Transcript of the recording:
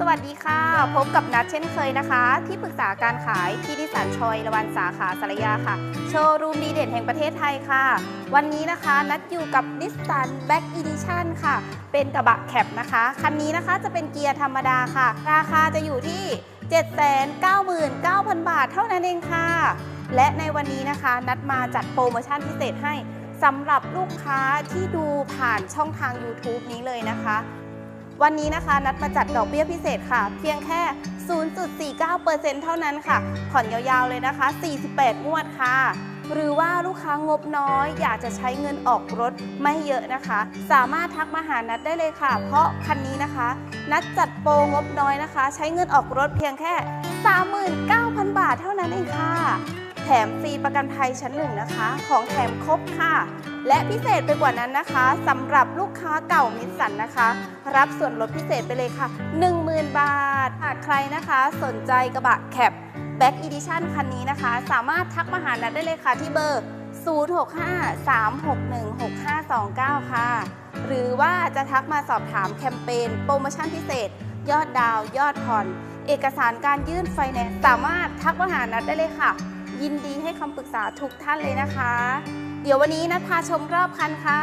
สวัสดีค่ะ พบกับนัดเช่นเคยนะคะ ที่ปรึกษาการขายที่นิสสันชอยละวันสาขาสารยาค่ะ โชว์รูมดีเด่นแห่งประเทศไทยค่ะ วันนี้นะคะนัดอยู่กับนิสสันแบ็กอีดิชันค่ะ เป็นกระบะแคปนะคะ คันนี้นะคะจะเป็นเกียร์ธรรมดาค่ะ ราคาจะอยู่ที่ 799,000 บาทเท่านั้นเองค่ะ และในวันนี้นะคะนัดมาจัดโปรโมชั่นพิเศษให้สำหรับลูกค้าที่ดูผ่านช่องทาง YouTube นี้เลยนะคะ วันนี้นะคะนัดมาจัดดอกเบี้ยพิเศษค่ะ เพียงแค่ 0.49%เท่านั้นค่ะ ผ่อนยาวๆเลยนะคะ 48 งวดค่ะ หรือว่าลูกค้างบน้อย อยากจะใช้เงินออกรถไม่เยอะนะคะ สามารถทักมาหานัดได้เลยค่ะ เพราะคันนี้นะคะ นัดจัดโปรงบน้อยนะคะ ใช้เงินออกรถเพียงแค่ 39,000 บาทเท่านั้นเองค่ะ แถมฟรีประกันภัยชั้นหนึ่งนะคะ ของแถมครบค่ะ และพิเศษไปกว่านั้นนะคะสำหรับลูกค้าเก่ามิสสันนะคะ รับส่วนลดพิเศษไปเลยค่ะ 10,000 บาทหากใครนะคะสนใจกระบะแคปแบ็กอีดิชันคันนี้นะคะ สามารถทักมาหานัดได้เลยค่ะที่เบอร์ 065-361-6529 ค่ะ หรือว่าจะทักมาสอบถามแคมเปญโปรโมชั่นพิเศษ ยอดดาว ยอดผ่อน เอกสารการยื่นไฟแนนซ์สามารถทักมาหานัดได้เลยค่ะ ยินดีให้คำปรึกษาทุกท่านเลยนะคะ ดี๋ยววันนี้นัดพาชมรอบคันค่ะ